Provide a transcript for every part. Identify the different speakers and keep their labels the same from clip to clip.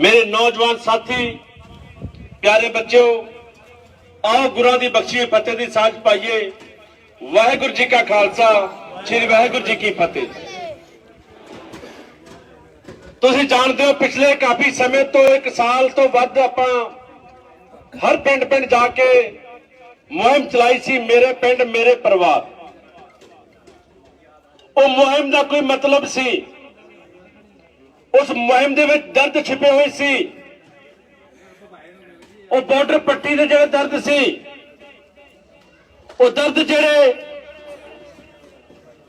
Speaker 1: ਮੇਰੇ ਨੌਜਵਾਨ ਸਾਥੀ, ਪਿਆਰੇ ਬੱਚਿਓ, ਆਓ ਗੁਰਾਂ ਦੀ ਬਖਸ਼ੀ ਫਤਿਹ ਦੀ ਸਾਂਝ ਪਾਈਏ। ਵਾਹਿਗੁਰੂ ਜੀ ਕਾ ਖਾਲਸਾ, ਸ੍ਰੀ ਵਾਹਿਗੁਰੂ ਜੀ ਕੀ ਫਤਿਹ। ਤੁਸੀਂ ਜਾਣਦੇ ਹੋ, ਪਿਛਲੇ ਕਾਫੀ ਸਮੇਂ ਤੋਂ, ਇੱਕ ਸਾਲ ਤੋਂ ਵੱਧ ਆਪਾਂ ਹਰ ਪਿੰਡ ਪਿੰਡ ਜਾ ਕੇ ਮੁਹਿੰਮ ਚਲਾਈ ਸੀ, ਮੇਰੇ ਪਿੰਡ, ਮੇਰੇ ਪਰਿਵਾਰ। ਉਹ ਮੁਹਿੰਮ ਦਾ ਕੋਈ ਮਤਲਬ ਸੀ ਉਸ ਮੁਹਿੰਮ ਦੇ ਵਿੱਚ ਦਰਦ ਛਿਪੇ ਹੋਏ ਸੀ। ਉਹ ਬਾਰਡਰ ਪੱਟੀ ਦੇ ਜਿਹੜੇ ਦਰਦ ਸੀ, ਉਹ ਦਰਦ ਜਿਹੜੇ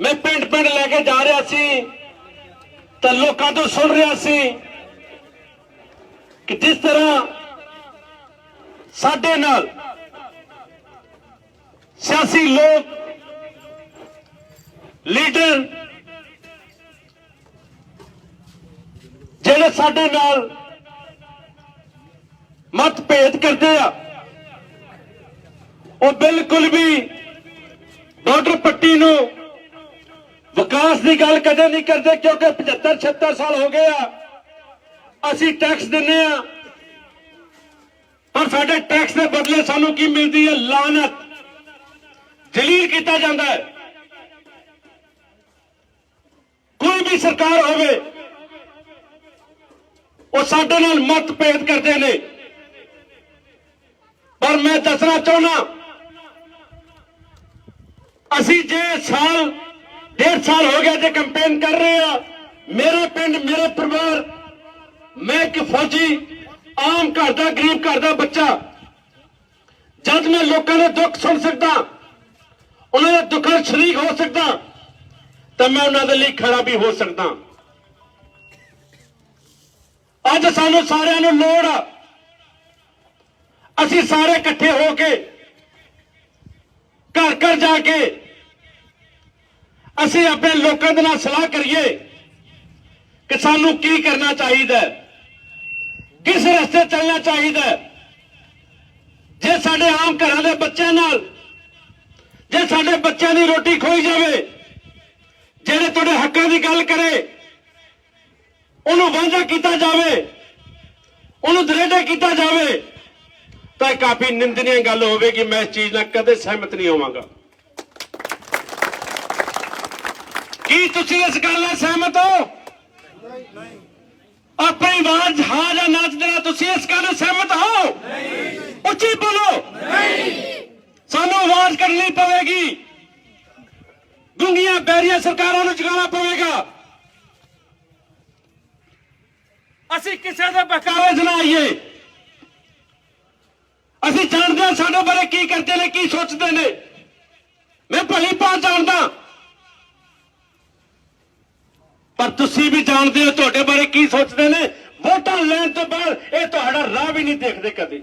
Speaker 1: ਮੈਂ ਪਿੰਡ ਪਿੰਡ ਲੈ ਕੇ ਜਾ ਰਿਹਾ ਸੀ ਤਾਂ ਲੋਕਾਂ ਤੋਂ ਸੁਣ ਰਿਹਾ ਸੀ ਕਿ ਜਿਸ ਤਰ੍ਹਾਂ ਸਾਡੇ ਨਾਲ ਸਿਆਸੀ ਲੋਕ, ਲੀਡਰ ਜਿਹੜੇ ਸਾਡੇ ਨਾਲ ਮਤਭੇਦ ਕਰਦੇ ਆ, ਉਹ ਬਿਲਕੁਲ ਵੀ ਬਾਰਡਰ ਪੱਟੀ ਨੂੰ ਵਿਕਾਸ ਦੀ ਗੱਲ ਕਦੇ ਨਹੀਂ ਕਰਦੇ, ਕਿਉਂਕਿ 75 76 ਸਾਲ ਹੋ ਗਏ ਆ। ਅਸੀਂ ਟੈਕਸ ਦਿੰਨੇ ਆ। ਪਰ ਸਾਡੇ ਟੈਕਸ ਦੇ ਬਦਲੇ ਸਾਨੂੰ ਕੀ ਮਿਲਦੀ ਹੈ? ਲਾਨਤ ਜਲੀਲ ਕੀਤਾ ਜਾਂਦਾ ਹੈ। ਕੋਈ ਵੀ ਸਰਕਾਰ ਹੋਵੇ ਉਹ ਸਾਡੇ ਨਾਲ ਮਤਭੇਦ ਕਰਦੇ ਨੇ। ਪਰ ਮੈਂ ਦੱਸਣਾ ਚਾਹੁੰਦਾ, ਅਸੀਂ ਜੇ ਸਾਲ, ਡੇਢ ਸਾਲ ਹੋ ਗਿਆ ਜੇ ਕੰਪੇਨ ਕਰ ਰਹੇ ਆ, ਮੇਰੇ ਪਿੰਡ, ਮੇਰੇ ਪਰਿਵਾਰ, ਮੈਂ ਇੱਕ ਫੌਜੀ, ਆਮ ਘਰ ਦਾ, ਗਰੀਬ ਘਰ ਦਾ ਬੱਚਾ, ਜਦ ਮੈਂ ਲੋਕਾਂ ਦੇ ਦੁੱਖ ਸੁਣ ਸਕਦਾ, ਉਹਨਾਂ ਦੇ ਦੁੱਖਾਂ 'ਚ ਸ਼ਰੀਕ ਹੋ ਸਕਦਾ, ਤਾਂ ਮੈਂ ਉਹਨਾਂ ਦੇ ਲਈ ਖੜਾ ਵੀ ਹੋ ਸਕਦਾ। ਅੱਜ ਸਾਨੂੰ ਸਾਰਿਆਂ ਨੂੰ ਲੋੜ ਆ। ਅਸੀਂ ਸਾਰੇ ਇਕੱਠੇ ਹੋ ਕੇ ਘਰ ਘਰ ਜਾ ਕੇ ਅਸੀਂ ਆਪਣੇ ਲੋਕਾਂ ਦੇ ਨਾਲ ਸਲਾਹ ਕਰੀਏ ਕਿ ਸਾਨੂੰ ਕੀ ਕਰਨਾ ਚਾਹੀਦਾ ਕਿਸ ਰਸਤੇ ਚੱਲਣਾ ਚਾਹੀਦਾ ਜੇ ਸਾਡੇ ਆਮ ਘਰਾਂ ਦੇ ਬੱਚਿਆਂ ਨਾਲ, ਜੇ ਸਾਡੇ ਬੱਚਿਆਂ ਦੀ ਰੋਟੀ ਖੋਈ ਜਾਵੇ, ਜਿਹੜੇ ਤੁਹਾਡੇ ਹੱਕਾਂ ਦੀ ਗੱਲ ਕਰੇ ਉਹਨੂੰ ਵਾਂਝਾ ਕੀਤਾ ਜਾਵੇ ਉਹਨੂੰ ਦਰੇਡੇ ਕੀਤਾ ਜਾਵੇ ਤਾਂ ਇਹ ਕਾਫੀ ਨਿੰਦਨੀय ਗੱਲ ਹੋਵੇਗੀ ਮੈਂ ਇਸ ਚੀਜ਼ ਨਾਲ ਕਦੇ ਸਹਿਮਤ ਨਹੀਂ ਹੋਵਾਂਗਾ। ਕੀ ਤੁਸੀਂ ਇਸ ਗੱਲ ਨਾਲ ਸਹਿਮਤ ਹੋ? ਆਪਣੀ ਆਵਾਜ਼ ਹਾਂ ਜਾਂ ਨਾ ਦੇਣਾ ਤੁਸੀਂ ਇਸ ਗੱਲ ਨਾਲ ਸਹਿਮਤ ਹੋ? ਨਹੀਂ। ਉੱਚੀ ਬੋਲੋ। ਨਹੀਂ। ਸਾਨੂੰ ਆਵਾਜ਼ ਕਰਨੀ ਪਵੇਗੀ। ਗੁੰਗੀਆਂ ਬੈਰੀਆਂ ਸਰਕਾਰਾਂ ਨੂੰ ਜਗਾਉਣਾ ਅਸੀਂ ਕਿਸੇ ਦੇ ਨਾ ਆਈਏ ਅਸੀਂ ਜਾਣਦੇ ਹਾਂ ਸਾਡੇ ਬਾਰੇ ਕੀ ਕਰਦੇ ਨੇ ਕੀ ਸੋਚਦੇ ਨੇ। ਮੈਂ ਭਲੀ ਭਾਂ ਜਾਣਦਾ। ਪਰ ਤੁਸੀਂ ਵੀ ਜਾਣਦੇ ਹੋ ਤੁਹਾਡੇ ਬਾਰੇ ਕੀ ਸੋਚਦੇ ਨੇ। ਵੋਟਾਂ ਲੈਣ ਤੋਂ ਬਾਅਦ ਇਹ ਤੁਹਾਡਾ ਰਾਹ ਵੀ ਨਹੀਂ ਦੇਖਦੇ ਕਦੇ।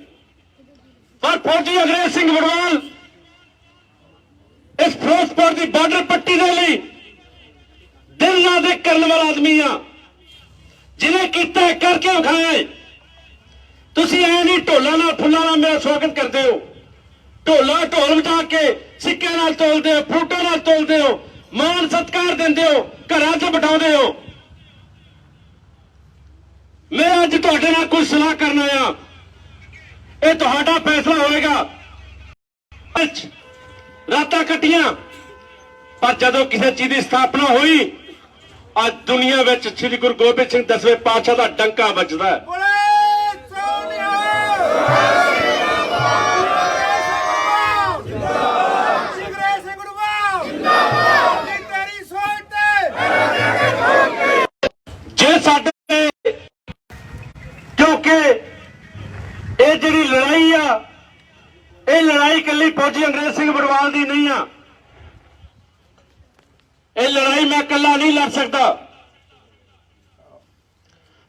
Speaker 1: ਪਰ ਫੌਜੀ ਅੰਗਰੇਜ਼ ਸਿੰਘ ਵੜਵਾਲ ਇਸ ਫਿਰੋਜ਼ਪੁਰ ਦੀ ਬਾਰਡਰ ਪੱਟੀ ਦੇ ਲਈ ਦਿਲ ਨਾਲ ਦੇ ਕਰਨ ਵਾਲਾ ਆਦਮੀ ਆ। ਜਿਹਨੇ ਕੀਤਾ ਕਰਕੇ ਵਿਖਾਇਆ ਤੁਸੀਂ ਐ ਨਹੀਂ ਢੋਲਾਂ ਨਾਲ ਫੁੱਲਾਂ ਨਾਲ ਮੇਰਾ ਸਵਾਗਤ ਕਰਦੇ ਹੋ। ਢੋਲਾ ਢੋਲ ਵਜਾ ਕੇ ਸਿੱਕਿਆਂ ਨਾਲ ਤੋਲਦੇ ਹੋ, ਫਰੂਟਾਂ ਨਾਲ ਤੋਲਦੇ ਹੋ ਮਾਨ ਸਤਕਾਰ ਦਿੰਦੇ ਹੋ, ਘਰਾਂ 'ਚ ਬਿਠਾਉਂਦੇ ਹੋ। ਮੈਂ ਅੱਜ ਤੁਹਾਡੇ ਨਾਲ ਕੁਝ ਸਲਾਹ ਕਰਨ ਆਇਆ। ਇਹ ਤੁਹਾਡਾ ਫੈਸਲਾ ਹੋਏਗਾ। ਰਾਤਾਂ ਕੱਟੀਆਂ, ਪਰ ਜਦੋਂ ਕਿਸੇ ਚੀਜ਼ ਦੀ ਸਥਾਪਨਾ ਹੋਈ ਅੱਜ ਦੁਨੀਆ ਵਿੱਚ ਸ੍ਰੀ ਗੁਰੂ ਗੋਬਿੰਦ ਸਿੰਘ ਦਸਵੇਂ ਪਾਤਸ਼ਾਹ ਦਾ ਡੰਕਾ ਵੱਜਦਾ ਹੈ। ਇਹ ਲੜਾਈ ਮੈਂ ਇਕੱਲਾ ਨਹੀਂ ਲੜ ਸਕਦਾ।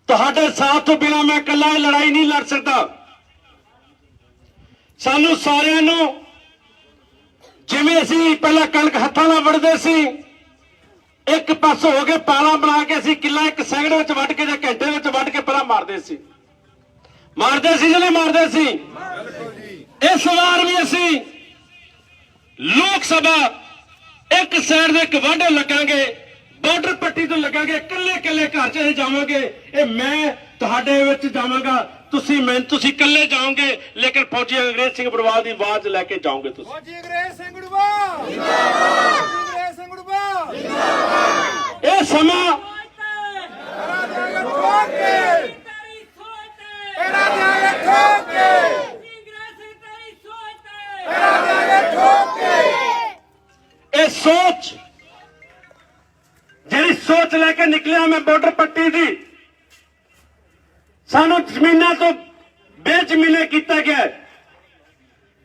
Speaker 1: ਤੁਹਾਡੇ ਸਾਥ ਤੋਂ ਬਿਨਾ ਮੈਂ ਇਕੱਲਾ ਇਹ ਲੜਾਈ ਨਹੀਂ ਲੜ ਸਕਦਾ। ਸਾਨੂੰ ਸਾਰਿਆਂ ਨੂੰ, ਜਿਵੇਂ ਅਸੀਂ ਪਹਿਲਾਂ ਕਣਕ ਹੱਥਾਂ ਨਾਲ ਵੜਦੇ ਸੀ, ਇੱਕ ਪਾਸੋਂ ਹੋ ਕੇ ਪਾਲਾ ਬਣਾ ਕੇ ਅਸੀਂ ਕਿੱਲਾ ਇੱਕ ਸੈਕਿੰਡ ਵਿੱਚ ਵੱਢ ਕੇ ਜਾਂ ਘੰਟੇ ਵਿੱਚ ਵੱਢ ਕੇ ਪਹਿਲਾਂ ਮਾਰਦੇ ਸੀ। ਮਾਰਦੇ ਸੀ ਜਾਂ ਨਹੀਂ ਮਾਰਦੇ ਸੀ? ਇਸ ਵਾਰ ਵੀ ਅਸੀਂ ਲੋਕ ਸਭਾ ਇੱਕ ਸਾਈਡ ਦੇ ਇੱਕ ਵਾਢੇ ਲੱਗਾਂਗੇ, ਬਾਰਡਰ ਪੱਟੀ ਤੋਂ ਲੱਗਾਂਗੇ, ਇਕੱਲੇ ਇਕੱਲੇ ਘਰ ਚ ਅਸੀਂ ਜਾਵਾਂਗੇ। ਇਹ ਮੈਂ ਤੁਹਾਡੇ ਵਿੱਚ ਜਾਵਾਂਗਾ, ਤੁਸੀਂ ਮੈਂ, ਤੁਸੀਂ ਇਕੱਲੇ ਜਾਓਗੇ, ਲੇਕਿਨ ਫੌਜੀ ਅੰਗਰੇਜ਼ ਸਿੰਘ ਬੜਵਾਲ ਦੀ ਆਵਾਜ਼ ਲੈ ਕੇ ਜਾਓਗੇ ਤੁਸੀਂ।
Speaker 2: ਫੌਜੀ ਅੰਗਰੇਜ਼ ਸਿੰਘ ਬੜਵਾਲ! ਕੇ
Speaker 1: ਨਿਕਲਿਆ ਮੈਂ ਬਾਰਡਰ ਪੱਟੀ ਦੀ। ਸਾਨੂੰ ਜ਼ਮੀਨਾਂ ਤੋਂ ਬੇਜ਼ਮੀਨੇ ਕੀਤਾ ਗਿਆ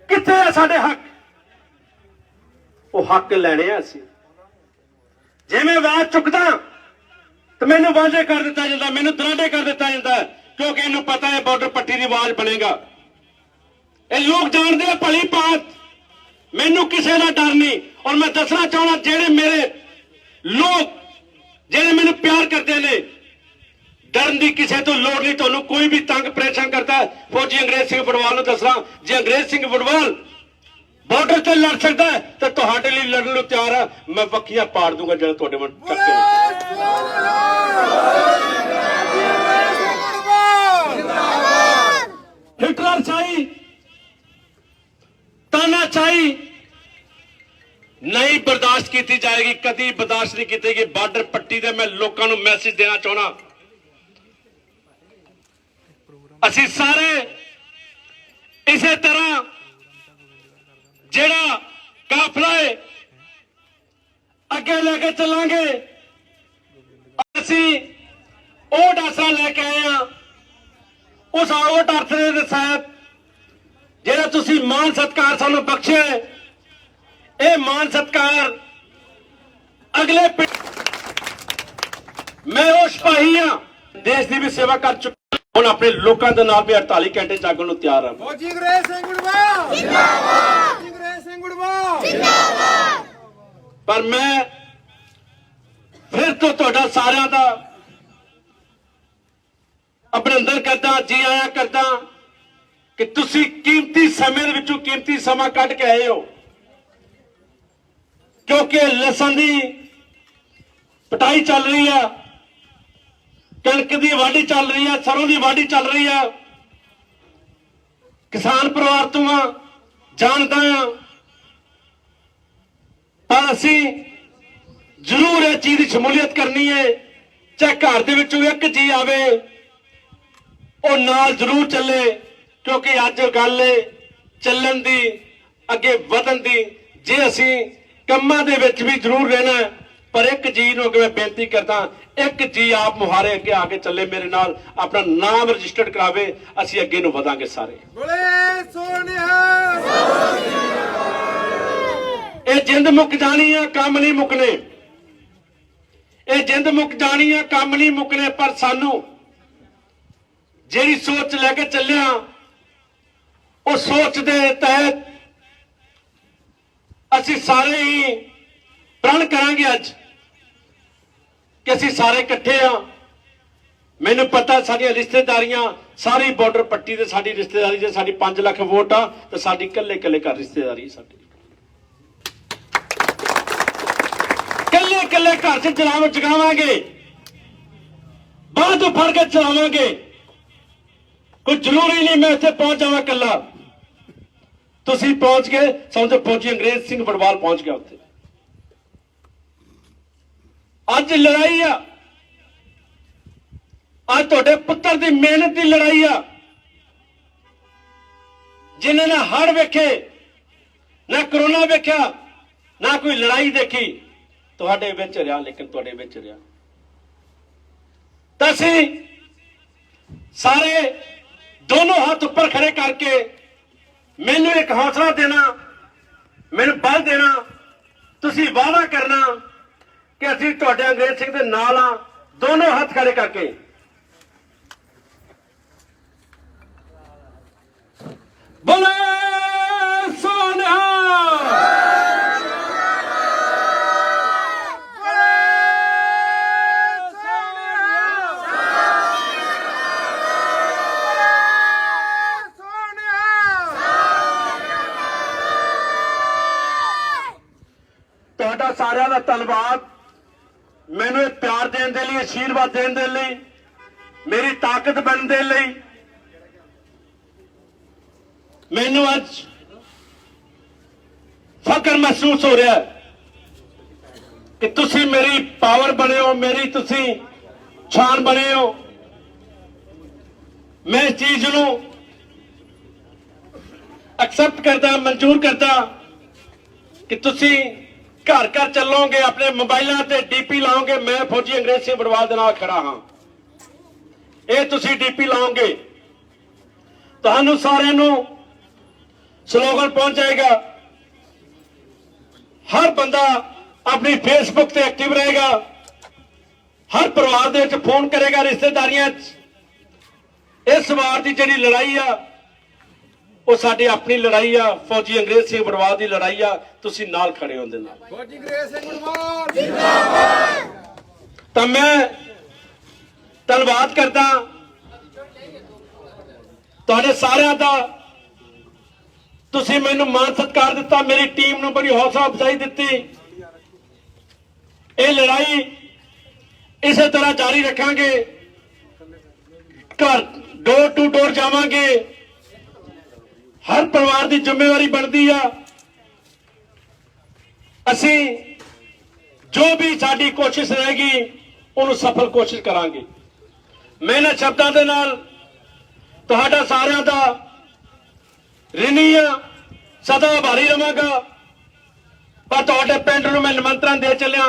Speaker 1: ਕਿੱਥੇ ਆ ਸਾਡੇ ਹੱਕ? ਉਹ ਹੱਕ ਲੈਣੇ ਆ ਅਸੀਂ। ਜੇ ਮੈਂ ਆਵਾਜ਼ ਚੁੱਕਦਾ, ਤੇ ਮੈਨੂੰ ਵਾਅਦੇ ਕਰ ਦਿੱਤਾ ਜਾਂਦਾ, ਮੈਨੂੰ ਦਰਾਡੇ ਕਰ ਦਿੱਤਾ ਜਾਂਦਾ, ਕਿਉਂਕਿ ਇਹਨੂੰ ਪਤਾ ਹੈ ਬਾਰਡਰ ਪੱਟੀ ਦੀ ਆਵਾਜ਼ ਬਣੇਗਾ। ਇਹ ਲੋਕ ਜਾਣਦੇ ਆ ਭਲੀ ਬਾਤ ਮੈਨੂੰ ਕਿਸੇ ਦਾ ਡਰ ਨਹੀਂ। ਔਰ ਮੈਂ ਦੱਸਣਾ ਚਾਹੁੰਦਾ, ਜਿਹੜੇ ਮੇਰੇ ਲੋਕ ਜਿਹੜੇ ਮੈਨੂੰ ਪਿਆਰ ਕਰਦੇ ਨੇ, ਡਰਨ ਦੀ ਕਿਸੇ ਤੋਂ ਲੋੜ ਨਹੀਂ, ਤੁਹਾਨੂੰ ਕੋਈ ਵੀ ਤੰਗ ਪਰੇਸ਼ਾਨ ਕਰਦਾ, ਫੌਜੀ ਅੰਗਰੇਜ਼ ਸਿੰਘ ਬੜਵਾਲ ਨੂੰ ਦੱਸਣਾ ਜੇ ਅੰਗਰੇਜ਼ ਸਿੰਘ ਬੜਵਾਲ ਬਾਰਡਰ ਤੇ ਲੜ ਸਕਦਾ ਤਾਂ ਤੁਹਾਡੇ ਲਈ ਲੜਨ ਨੂੰ ਤਿਆਰ ਆ, ਮੈਂ ਵੱਖੀਆਂ ਪਾੜ ਦੂੰਗਾ ਜਿਹੜਾ ਤੁਹਾਡੇ ਮਨ
Speaker 2: ਬੋਲੇ
Speaker 1: ਚੱਕੇ ਹਿਟਲਰ ਚਾਹੀ ਤਾਨਾ ਚਾਹੀ ਨਹੀਂ ਬਰਦਾਸ਼ਤ ਕੀਤੀ ਜਾਏਗੀ, ਕਦੀ ਬਰਦਾਸ਼ਤ ਨਹੀਂ ਕੀਤੀ ਗਈ। ਬਾਰਡਰ ਪੱਟੀ ਦੇ ਮੈਂ ਲੋਕਾਂ ਨੂੰ ਮੈਸੇਜ ਦੇਣਾ ਚਾਹਣਾ ਅਸੀਂ ਸਾਰੇ ਇਸੇ ਤਰ੍ਹਾਂ ਜਿਹੜਾ ਕਾਫਲਾ ਹੈ, ਅੱਗੇ ਲੈ ਕੇ ਚੱਲਾਂਗੇ। ਅਸੀਂ ਉਹ ਡਾਸਾ ਲੈ ਕੇ ਆਏ ਆ ਉਸ ਆਵਟ ਅਰਥ ਦੇ ਸਾਹਿਬ ਜਿਹੜਾ ਤੁਸੀਂ ਮਾਨ ਸਤਕਾਰ ਸਾਨੂੰ ਬਖਸ਼ਿਆ ਇਹ ਮਾਨ ਸਤਕਾਰ ਅਗਲੇ ਪੀ- ਮੈਂ ਉਹ ਸਿਪਾਹੀ ਹਾਂ ਦੇਸ਼ ਦੀ ਵੀ ਸੇਵਾ ਕਰ ਚੁੱਕਾ ਹੁਣ ਆਪਣੇ ਲੋਕਾਂ ਦੇ ਨਾਲ ਵੀ 48 ਘੰਟੇ ਜਾਗਣ ਨੂੰ ਤਿਆਰ ਹਾਂ
Speaker 2: ਫੌਜੀ ਅੰਗਰੇਜ਼ ਸਿੰਘ ਉਡਵਾ ਜਿੰਦਾਬਾਦ ਫੌਜੀ ਸਿੰਘ ਉਡਵਾ
Speaker 1: ਪਰ ਮੈਂ ਫਿਰ ਤੋਂ ਤੁਹਾਡਾ ਸਾਰਿਆਂ ਦਾ ਅਭਿਨੰਦਨ ਕਰਦਾ ਜੀ ਆਇਆਂ ਕਰਦਾ ਕਿ ਤੁਸੀਂ ਕੀਮਤੀ ਸਮੇਂ ਦੇ ਵਿੱਚੋਂ ਕੀਮਤੀ ਸਮਾਂ ਕੱਢ ਕੇ ਆਏ ਹੋ ਕਿਉਂਕਿ ਲਸਣ ਦੀ ਪਟਾਈ ਚੱਲ ਰਹੀ ਆ, ਕਣਕ ਦੀ ਵਾਢੀ ਚੱਲ ਰਹੀ ਆ, ਸਰੋਂ ਦੀ ਵਾਢੀ ਚੱਲ ਰਹੀ ਆ। ਕਿਸਾਨ ਪਰਿਵਾਰ ਤੋਂ ਆ ਜਾਣਦਾ ਆ ਪਰ ਅਸੀਂ ਜ਼ਰੂਰ ਇਹ ਚੀਜ਼ ਦੀ ਸ਼ਮੂਲੀਅਤ ਕਰਨੀ ਹੈ, ਚਾਹੇ ਘਰ ਦੇ ਵਿੱਚੋਂ ਇੱਕ ਜੀ ਆਵੇ, ਉਹ ਨਾਲ ਜ਼ਰੂਰ ਚੱਲੇ, ਕਿਉਂਕਿ ਅੱਜ ਗੱਲ ਹੈ ਚੱਲਣ ਦੀ, ਅੱਗੇ ਵਧਣ ਦੀ, ਜੇ ਅਸੀਂ ਕੰਮਾਂ ਦੇ ਵਿੱਚ ਵੀ ਜ਼ਰੂਰ ਰਹਿਣਾ ਪਰ ਇੱਕ ਜੀ ਨੂੰ ਅੱਗੇ ਮੈਂ ਬੇਨਤੀ ਕਰਦਾ ਇੱਕ ਜੀ ਆਪ ਮੁਹਾਰੇ ਅੱਗੇ ਆ ਕੇ ਚੱਲੇ ਮੇਰੇ ਨਾਲ ਆਪਣਾ ਨਾਮ ਰਜਿਸਟਰਡ ਕਰਾਵੇ ਅਸੀਂ ਅੱਗੇ ਨੂੰ ਵਧਾਂਗੇ ਸਾਰੇ।
Speaker 2: ਬੋਲੇ ਸੋਨਿਆ
Speaker 1: ਇਹ ਜਿੰਦ ਮੁੱਕ ਜਾਣੀ ਆ ਕੰਮ ਨਹੀਂ ਮੁੱਕਣੇ। ਇਹ ਜਿੰਦ ਮੁੱਕ ਜਾਣੀ ਆ ਕੰਮ ਨਹੀਂ ਮੁੱਕਣੇ ਪਰ ਸਾਨੂੰ ਜਿਹੜੀ ਸੋਚ ਲੈ ਕੇ ਚੱਲਿਆ ਉਹ ਸੋਚ ਦੇ ਤਹਿਤ ਅਸੀਂ ਸਾਰੇ ਹੀ ਪ੍ਰਣ ਕਰਾਂਗੇ ਅੱਜ ਕਿ ਅਸੀਂ ਸਾਰੇ ਇਕੱਠੇ ਆ। ਮੈਨੂੰ ਪਤਾ ਸਾਡੀਆਂ ਰਿਸ਼ਤੇਦਾਰੀਆਂ, ਸਾਰੀ ਬਾਰਡਰ ਪੱਟੀ ਤੇ ਸਾਡੀ ਰਿਸ਼ਤੇਦਾਰੀ ਜੇ ਸਾਡੀ 5 ਲੱਖ ਵੋਟ ਆ ਤੇ ਸਾਡੀ ਇਕੱਲੇ ਇਕੱਲੇ ਘਰ ਰਿਸ਼ਤੇਦਾਰੀ ਸਾਡੀ। ਇਕੱਲੇ ਇਕੱਲੇ ਘਰ 'ਚ ਚਲਾਵ ਜਗਾਵਾਂਗੇ। ਬਾਅਦ ਤੋਂ ਫੜ ਕੇ ਚਲਾਵਾਂਗੇ। ਕੋਈ ਜ਼ਰੂਰੀ ਨਹੀਂ ਮੈਂ ਇੱਥੇ ਪਹੁੰਚ ਜਾਵਾਂ ਇਕੱਲਾ। ਤੁਸੀਂ ਪਹੁੰਚ ਗਏ, ਸਮਝੋ ਫੌਜੀ ਅੰਗਰੇਜ਼ ਸਿੰਘ ਬੜਵਾਲ ਪਹੁੰਚ ਗਿਆ ਉੱਥੇ। ਅੱਜ ਲੜਾਈ ਆ। ਅੱਜ ਤੁਹਾਡੇ ਪੁੱਤਰ ਦੀ ਮਿਹਨਤ ਦੀ ਲੜਾਈ ਆ। ਜਿਨ੍ਹਾਂ ਨੇ ਹੜ ਵੇਖੇ, ਨਾ ਕਰੋਨਾ ਵੇਖਿਆ, ਨਾ ਕੋਈ ਲੜਾਈ ਦੇਖੀ, ਤੁਹਾਡੇ ਵਿੱਚ ਰਿਹਾ, ਲੇਕਿਨ ਤੁਹਾਡੇ ਵਿੱਚ ਰਿਹਾ। ਤਾਂ ਅਸੀਂ ਸਾਰੇ ਦੋਨੋਂ ਹੱਥ ਉੱਪਰ ਖੜੇ ਕਰਕੇ ਮੈਨੂੰ ਇੱਕ ਹੌਸਲਾ ਦੇਣਾ, ਮੈਨੂੰ ਬਲ ਦੇਣਾ, ਤੁਸੀਂ ਵਾਅਦਾ ਕਰਨਾ ਕਿ ਅਸੀਂ ਤੁਹਾਡੇ ਅੰਗਰੇਜ਼ ਸਿੰਘ ਦੇ ਨਾਲ ਆ, ਦੋਨੋਂ ਹੱਥ ਖੜੇ ਕਰਕੇ। ਤੁਹਾਡਾ ਸਾਰਿਆਂ ਦਾ ਧੰਨਵਾਦ। ਮੈਨੂੰ ਇਹ ਪਿਆਰ ਦੇਣ ਦੇ ਲਈ ਆਸ਼ੀਰਵਾਦ ਦੇਣ ਦੇ ਲਈ, ਮੇਰੀ ਤਾਕਤ ਬਣਨ ਦੇ ਲਈ। ਮੈਨੂੰ ਅੱਜ ਫਕਰ ਮਹਿਸੂਸ ਹੋ ਰਿਹਾ ਕਿ ਤੁਸੀਂ ਮੇਰੀ ਪਾਵਰ ਬਣੇ ਹੋ, ਮੇਰੀ ਤੁਸੀਂ ਛਾਨ ਬਣੇ ਹੋ। ਮੈਂ ਇਸ ਚੀਜ਼ ਨੂੰ ਐਕਸੈਪਟ ਕਰਦਾ, ਮਨਜ਼ੂਰ ਕਰਦਾ ਕਿ ਤੁਸੀਂ ਘਰ ਘਰ ਚੱਲੋਗੇ, ਆਪਣੇ ਮੋਬਾਈਲਾਂ ਤੇ ਡੀਪੀ ਲਾਓਗੇ, ਮੈਂ ਫੌਜੀ ਅੰਗਰੇਜ਼ ਸਿੰਘ ਬੜਵਾਲ ਦੇ ਨਾਲ ਖੜਾ ਹਾਂ। ਇਹ ਤੁਸੀਂ ਡੀਪੀ ਲਾਓਗੇ। ਤੁਹਾਨੂੰ ਸਾਰਿਆਂ ਨੂੰ ਸਲੋਗਨ ਪਹੁੰਚ ਜਾਏਗਾ। ਹਰ ਬੰਦਾ ਆਪਣੀ ਫੇਸਬੁੱਕ ਤੇ ਐਕਟਿਵ ਰਹੇਗਾ। ਹਰ ਪਰਿਵਾਰ ਦੇ ਵਿੱਚ ਫੋਨ ਕਰੇਗਾ, ਰਿਸ਼ਤੇਦਾਰੀਆਂ 'ਚ। ਇਸ ਵਾਰ ਦੀ ਜਿਹੜੀ ਲੜਾਈ ਆ ਉਹ ਸਾਡੀ ਆਪਣੀ ਲੜਾਈ ਆ ਫੌਜੀ ਅੰਗਰੇਜ਼ ਸਿੰਘ ਬੜਵਾਲ ਦੀ ਲੜਾਈ ਆ ਤੁਸੀਂ ਨਾਲ ਖੜੇ ਹੋ ਦੇ ਨਾਲ।
Speaker 2: ਫੌਜੀ ਗ੍ਰੇਸ ਸਿੰਘ ਗੁਰਮਾਨ
Speaker 1: ਤਾਂ ਮੈਂ ਧੰਨਵਾਦ ਕਰਦਾ ਤੁਹਾਡੇ ਸਾਰਿਆਂ ਦਾ। ਤੁਸੀਂ ਮੈਨੂੰ ਮਾਣ ਸਤਿਕਾਰ ਦਿੱਤਾ ਮੇਰੀ ਟੀਮ ਨੂੰ ਬੜੀ ਹੌਸਲਾ ਅਫਜ਼ਾਈ ਦਿੱਤੀ। ਇਹ ਲੜਾਈ ਇਸੇ ਤਰ੍ਹਾਂ ਜਾਰੀ ਰੱਖਾਂਗੇ। ਘਰ ਡੋਰ ਟੂ ਡੋਰ ਜਾਵਾਂਗੇ। ਹਰ ਪਰਿਵਾਰ ਦੀ ਜ਼ਿੰਮੇਵਾਰੀ ਬਣਦੀ ਆ। ਅਸੀਂ ਜੋ ਵੀ ਸਾਡੀ ਕੋਸ਼ਿਸ਼ ਰਹੇਗੀ, ਉਹਨੂੰ ਸਫਲ ਕੋਸ਼ਿਸ਼ ਕਰਾਂਗੇ। ਮੈਂ ਇਹਨਾਂ ਸ਼ਬਦਾਂ ਦੇ ਨਾਲ ਤੁਹਾਡਾ ਸਾਰਿਆਂ ਦਾ ਰਿਣੀ ਆ, ਸਦਾ ਆਭਾਰੀ ਰਵਾਂਗਾ। ਪਰ ਤੁਹਾਡੇ ਪਿੰਡ ਨੂੰ ਮੈਂ ਨਿਮੰਤਰਣ ਦੇ ਚੱਲਿਆ।